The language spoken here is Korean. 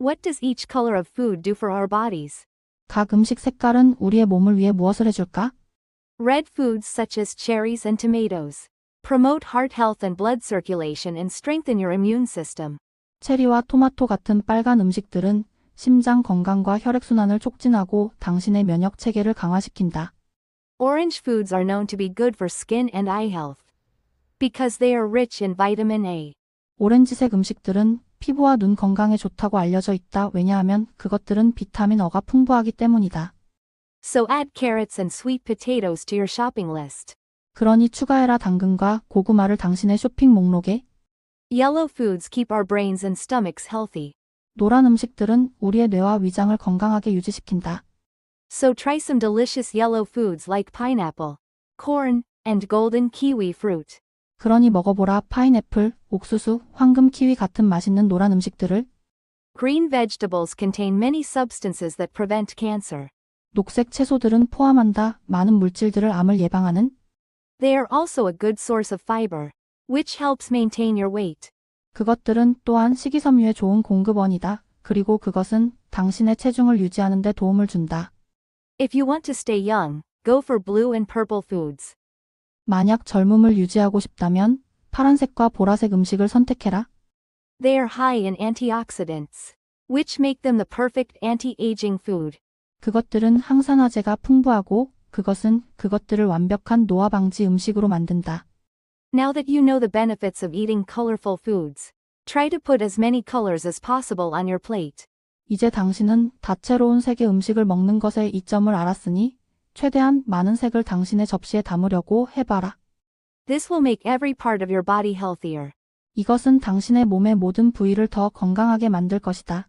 What does each color of food do for our bodies? 각 음식 색깔은 우리의 몸을 위해 무엇을 해줄까? Red foods such as cherries and tomatoes promote heart health and blood circulation and strengthen your immune system. 체리와 토마토 같은 빨간 음식들은 심장 건강과 혈액순환을 촉진하고 당신의 면역 체계를 강화시킨다. Orange foods are known to be good for skin and eye health because they are rich in vitamin A. 오렌지색 음식들은 피부와 눈 건강에 좋다고 알려져 있다. 왜냐하면 그것들은 비타민 어가 풍부하기 때문이다. So add carrots and sweet potatoes to your shopping list. 그러니 추가해라 당근과 고구마를 당신의 쇼핑 목록에 Yellow foods keep our brains and stomachs healthy. 노란 음식들은 우리의 뇌와 위장을 건강하게 유지시킨다. So try some delicious yellow foods like pineapple, corn, and golden kiwi fruit. 그러니 먹어보라 파인애플, 옥수수, 황금 키위 같은 맛있는 노란 음식들을 Green vegetables contain many substances that prevent cancer. 녹색 채소들은 포함한다. 많은 물질들을 암을 예방하는 They are also a good source of fiber, which helps maintain your weight. 그것들은 또한 식이섬유의 좋은 공급원이다. 그리고 그것은 당신의 체중을 유지하는 데 도움을 준다. If you want to stay young, go for blue and purple foods. 만약 젊음을 유지하고 싶다면 파란색과 보라색 음식을 선택해라. They are high in antioxidants, which make them the perfect anti-aging food. 그것들은 항산화제가 풍부하고 그것은 그것들을 완벽한 노화 방지 음식으로 만든다. Now that you know the benefits of eating colorful foods, try to put as many colors as possible on your plate. 이제 당신은 다채로운 색의 음식을 먹는 것의 이점을 알았으니 최대한 많은 색을 당신의 접시에 담으려고 해봐라. This will make every part of your body healthier. 이것은 당신의 몸의 모든 부위를 더 건강하게 만들 것이다.